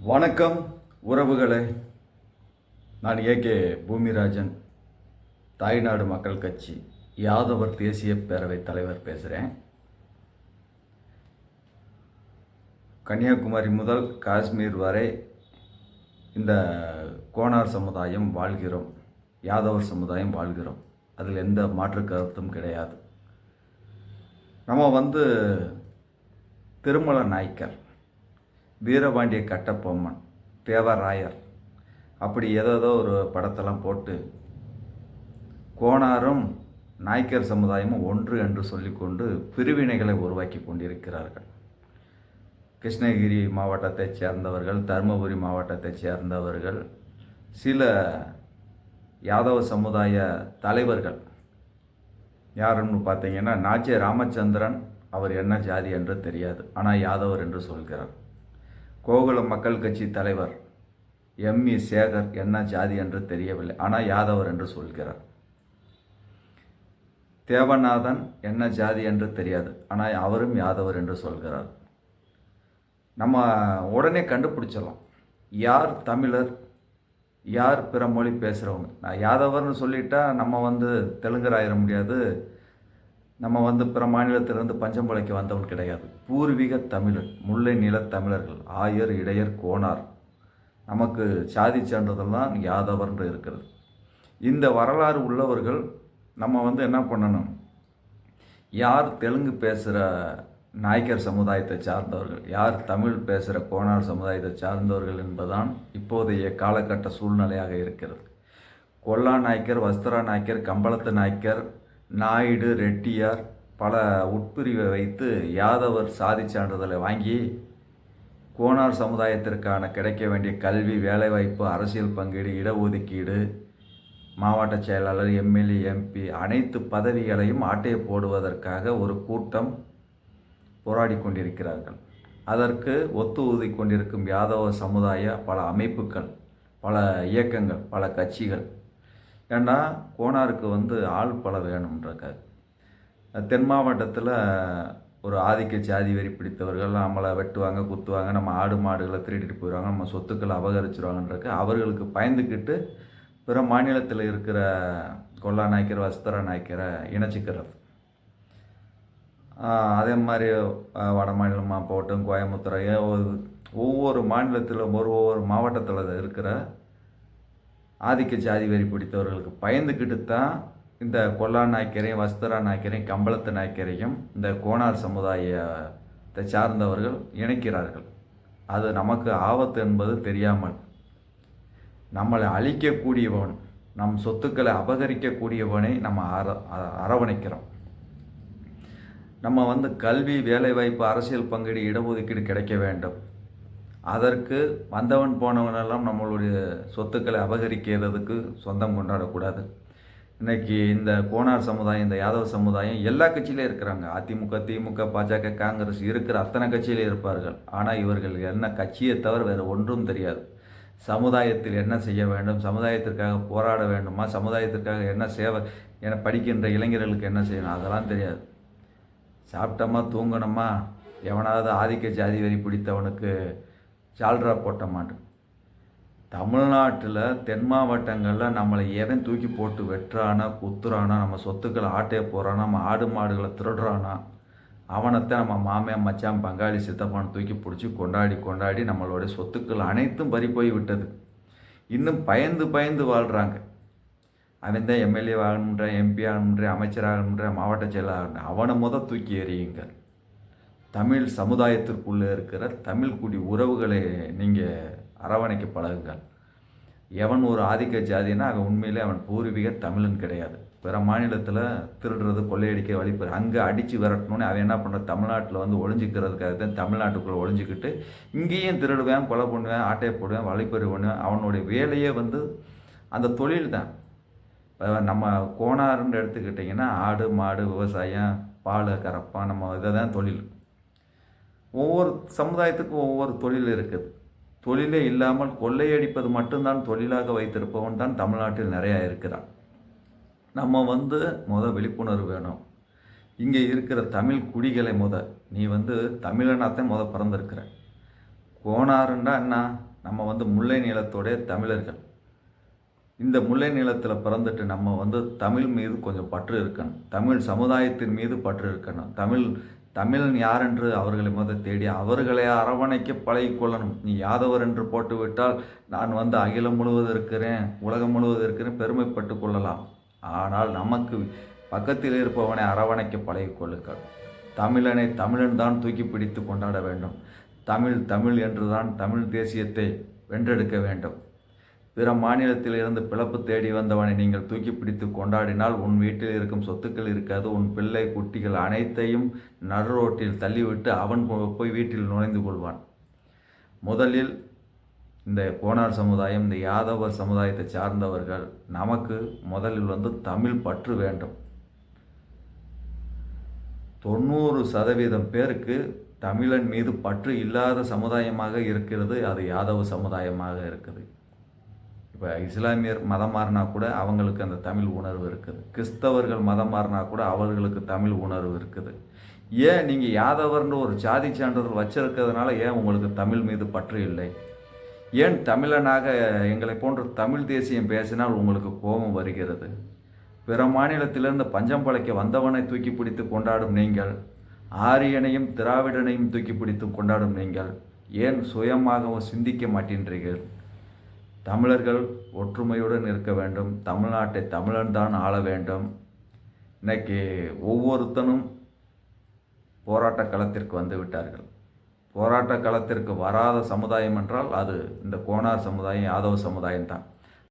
வணக்கம் உறவுகளே. நான் ஏகே பூமிராஜன் தாய்நாடு மக்கள் கட்சி யாதவர் தேசிய பேரவைத் தலைவர் பேசுகிறேன் கன்னியாகுமரி முதல் காஷ்மீர் வரை இந்த கோனார் சமுதாயம் வாழ்கிறோம் யாதவர் சமுதாயம் வாழ்கிறோம். அதில் எந்த மாற்று கருத்தும் கிடையாது. நம்ம வந்து திருமல நாய்க்கர். வீரபாண்டிய கட்டபொம்மன் தேவராயர். அப்படி ஏதோ ஒரு படத்தெல்லாம் போட்டு கோணாரும் நாய்க்கர் சமுதாயமும் ஒன்று என்று சொல்லிக்கொண்டு பிரிவினைகளை உருவாக்கி கொண்டிருக்கிறார்கள். கிருஷ்ணகிரி மாவட்டத்தைச் சேர்ந்தவர்கள் தருமபுரி மாவட்டத்தைச் சேர்ந்தவர்கள் சில யாதவ சமுதாய தலைவர்கள். யாருன்னு பார்த்தீங்கன்னா நாச்சிய ராமச்சந்திரன் அவர் என்ன ஜாதி என்று தெரியாது. ஆனால் யாதவர் என்று சொல்கிறார். கோகுல மக்கள் கட்சி தலைவர் எம்இ சேகர் என்ன ஜாதி என்று தெரியவில்லை. ஆனால் யாதவர் என்று சொல்கிறார். தேவநாதன் என்ன ஜாதி என்று தெரியாது. ஆனால் அவரும் யாதவர் என்று சொல்கிறார். நம்ம உடனே கண்டுபிடிச்சிடலாம். யார் தமிழர் யார் பிற மொழி பேசுகிறவங்க நான் யாதவர்னு சொல்லிட்டா நம்ம வந்து தெலுங்கர் ஆயிட முடியாது. நம்ம வந்து பிற மாநிலத்திலிருந்து பஞ்சம்பளைக்கு வந்தவன் கிடையாது. பூர்வீக தமிழர் முல்லை நில தமிழர்கள் ஆயர் இடையர் கோனார். நமக்கு சாதி சான்றதெல்லாம் யாதவர்ன்று இருக்கிறது. இந்த வரலாறு உள்ளவர்கள் நம்ம வந்து என்ன பண்ணணும்? யார் தெலுங்கு பேசுகிற நாய்க்கர் சமுதாயத்தை சார்ந்தவர்கள் யார் தமிழ் பேசுகிற கோனார் சமுதாயத்தை சார்ந்தவர்கள் என்பதுதான் இப்போதைய காலகட்ட சூழ்நிலையாக இருக்கிறது. கொல்லா நாய்க்கர் வஸ்திரா நாய்க்கர் கம்பளத்து நாய்க்கர் நாயுடு ரெட்டியார் பல உட்பிரிவை வைத்து யாதவர் சாதி சான்றிதழை வாங்கி கோனார் சமுதாயத்திற்கான கிடைக்க வேண்டிய கல்வி வேலைவாய்ப்பு அரசியல் பங்கீடு இடஒதுக்கீடு மாவட்ட செயலாளர் எம்எல்ஏ எம்பி அனைத்து பதவிகளையும் ஆட்டையை போடுவதற்காக ஒரு கூட்டம் போராடி கொண்டிருக்கிறார்கள். அதற்கு ஒத்து ஊதி கொண்டிருக்கும் யாதவ சமுதாய பல அமைப்புகள் பல இயக்கங்கள் பல கட்சிகள் ஏன்னா கோனாருக்கு வந்து ஆள் பல வேணும்ன்றக்காக. தென் மாவட்டத்தில் ஒரு ஆதிக்க சாதி வெறி பிடித்தவர்கள் நம்மளை வெட்டுவாங்க குத்துவாங்க நம்ம ஆடு மாடுகளை திருடிட்டு போயிடுவாங்க நம்ம சொத்துக்களை அபகரிச்சிருவாங்கன்றக்கு அவர்களுக்கு பயந்துக்கிட்டு பிற மாநிலத்தில் இருக்கிற கொல்லா நாய்க்கிற வஸ்திர நாய்க்கரை இணைச்சிக்கிறது. அதே மாதிரி வட மாநிலமாக போகட்டும் கோயம்புத்தூர் ஒவ்வொரு மாநிலத்திலும் ஒரு ஒவ்வொரு மாவட்டத்தில் இருக்கிற ஆதிக்க ஜாதி வெறி பிடித்தவர்களுக்கு பயந்துக்கிட்டு தான் இந்த கொல்லா நாய்க்கரையும் வஸ்திரா நாய்க்கரையும் கம்பளத்து நாய்க்கரையும் இந்த கோணார் சமுதாயத்தை சார்ந்தவர்கள் இணைக்கிறார்கள். அது நமக்கு ஆபத்து என்பது தெரியாமல் நம்மளை அழிக்கக்கூடியவன் நம் சொத்துக்களை அபகரிக்கக்கூடியவனை நம்ம அர அரவணைக்கிறோம். நம்ம வந்து கல்வி வேலைவாய்ப்பு அரசியல் பங்கீடு இடஒதுக்கீடு கிடைக்க வேண்டும். அதற்கு வந்தவன் போனவனெல்லாம் நம்மளுடைய சொத்துக்களை அபகரிக்கிறதுக்கு சொந்தம் கொண்டாடக்கூடாது. இன்றைக்கி இந்த கோனார் சமுதாயம் இந்த யாதவ சமுதாயம் எல்லா கட்சியிலையும் இருக்கிறாங்க. அதிமுக திமுக பாஜக காங்கிரஸ் இருக்கிற அத்தனை கட்சியிலே இருப்பார்கள். ஆனால் இவர்கள் என்ன கட்சியை தவிர வேறு ஒன்றும் தெரியாது. சமுதாயத்தில் என்ன செய்ய வேண்டும்? சமுதாயத்திற்காக போராட வேண்டுமா? சமுதாயத்திற்காக என்ன சேவை என படிக்கின்ற இளைஞர்களுக்கு என்ன செய்யணும்? அதெல்லாம் தெரியாது. சாப்பிட்டோமா தூங்கணுமா? எவனாவது ஆதிக்க ஜாதி வரி பிடித்தவனுக்கு ஜால்ரா போட்ட மாட்டோம் தமிழ்நாட்டில் தென் மாவட்டங்களில் நம்மளை எவன் தூக்கி போட்டு வெட்டுறானா குத்துறானா நம்ம சொத்துக்களை ஆட்டைய போகிறானா நம்ம ஆடு மாடுகளை திருடுறானா அவனைத்தான் நம்ம மாமியான் மச்சான் பங்காளி சித்தப்பான் தூக்கி பிடிச்சி கொண்டாடி கொண்டாடி நம்மளுடைய சொத்துக்கள் அனைத்தும் பறி போய் விட்டது. இன்னும் பயந்து பயந்து வாழ்கிறாங்க அவன் தான் எம்எல்ஏ ஆகணுன்ற எம்பி ஆகணுன்ற அமைச்சர் ஆகணுன்ற மாவட்ட செயலாளர் அவனை முத தூக்கி எறியுங்கள். தமிழ் சமுதாயத்திற்குள்ளே இருக்கிற தமிழ் குடி உறவுகளை நீங்கள் அரவணைக்க பழகுங்கள். எவன் ஒரு ஆதிக்க ஜாதினா அவன் உண்மையிலே அவன் பூர்வீக தமிழன் கிடையாது. பிற மாநிலத்தில் திருடுறது கொள்ளையடிக்க வழிபெற அங்கே அடித்து விரட்டணும்னு அவன் என்ன பண்ணுற தமிழ்நாட்டில் வந்து ஒழிஞ்சிக்கிறதுக்காக தான் தமிழ்நாட்டுக்குள்ளே ஒழிஞ்சிக்கிட்டு இங்கேயும் திருடுவேன் கொலை பண்ணுவேன் ஆட்டையை போடுவேன் வழிப்பறி பண்ணுவேன் அவனுடைய வேலையே வந்து அந்த தொழில் தான். நம்ம கோணாருன்னு எடுத்துக்கிட்டிங்கன்னா ஆடு மாடு விவசாயம் பால் கறப்பான் நம்ம இதை தான் தொழில். ஒவ்வொரு சமுதாயத்துக்கும் ஒவ்வொரு தொழில் இருக்குது. தொழிலே இல்லாமல் கொள்ளையடிப்பது மட்டும்தான் தொழிலாக வைத்திருப்பவன் தான் தமிழ்நாட்டில் நிறையா இருக்கிறான். நம்ம வந்து முத விழிப்புணர்வு வேணும். இங்கே இருக்கிற தமிழ் குடிகளை முத. நீ வந்து தமிழனாத்தான் முத பிறந்திருக்கிற. கோணாருண்டா என்ன? நம்ம வந்து முல்லை நிலத்தோடைய தமிழர்கள். இந்த முல்லை நிலத்தில் பிறந்துட்டு நம்ம வந்து தமிழ் மீது கொஞ்சம் பற்று இருக்கணும். தமிழ் சமுதாயத்தின் மீது பற்று இருக்கணும். தமிழ் தமிழன் யார் என்று அவர்களை முதல் தேடி அவர்களை அரவணைக்க பழகிக்கொள்ளணும். நீ யாதவர் என்று போட்டுவிட்டால் நான் வந்து அகிலம் முழுவதும் இருக்கிறேன் உலகம் முழுவதும் இருக்கிறேன் பெருமைப்பட்டு கொள்ளலாம். ஆனால் நமக்கு பக்கத்தில் இருப்பவனை அரவணைக்க பழகிக்கொள்ளுங்கள். தமிழனை தமிழன் தான் தூக்கி பிடித்து கொண்டாட வேண்டும். தமிழ் தமிழ் என்றுதான் தமிழ் தேசியத்தை வென்றெடுக்க வேண்டும். பிற மாநிலத்தில் இருந்து பிளப்பு தேடி வந்தவனை நீங்கள் தூக்கி பிடித்து கொண்டாடினால் உன் வீட்டில் இருக்கும் சொத்துக்கள் இருக்காது. உன் பிள்ளை குட்டிகள் அனைத்தையும் நடுரோட்டில் தள்ளிவிட்டு அவன் போ- போய் வீட்டில் நுழைந்து கொள்வான். முதலில் இந்த கோனார் சமுதாயம் இந்த யாதவர் சமுதாயத்தை சார்ந்தவர்கள் நமக்கு முதலில் வந்து தமிழ் பற்று வேண்டும். தொண்ணூறு சதவீதம் பேருக்கு தமிழன் மீது பற்று இல்லாத சமுதாயமாக இருக்கிறது. அது யாதவ சமுதாயமாக இருக்குது. இப்போ இஸ்லாமியர் மதம் மாறினா கூட அவங்களுக்கு அந்த தமிழ் உணர்வு இருக்குது. கிறிஸ்தவர்கள் மதம் மாறினா கூட அவர்களுக்கு தமிழ் உணர்வு இருக்குது. ஏன் நீங்கள் யாதவர்னு ஒரு சாதி சான்றிதழ் வச்சிருக்கிறதுனால ஏன் உங்களுக்கு தமிழ் மீது பற்று இல்லை? ஏன் தமிழனாக எங்களை போன்ற தமிழ் தேசியம் பேசினால் உங்களுக்கு கோபம் வருகிறது? பிற மாநிலத்திலிருந்து பஞ்சம் பழைக்க வந்தவனை தூக்கி பிடித்து கொண்டாடும் நீங்கள் ஆரியனையும் திராவிடனையும் தூக்கி பிடித்து கொண்டாடும் நீங்கள் ஏன் சுயமாகவும் சிந்திக்க மாட்டேன்றீர்கள்? தமிழர்கள் ஒற்றுமையுடன் இருக்க வேண்டும். தமிழ்நாட்டை தமிழன் தான் ஆள வேண்டும். இன்னைக்கு ஒவ்வொருத்தனும் போராட்ட களத்திற்கு வந்து விட்டார்கள். போராட்ட களத்திற்கு வராத சமுதாயம் என்றால் அது இந்த கோனார் சமுதாயம் யாதவ சமுதாயம் தான்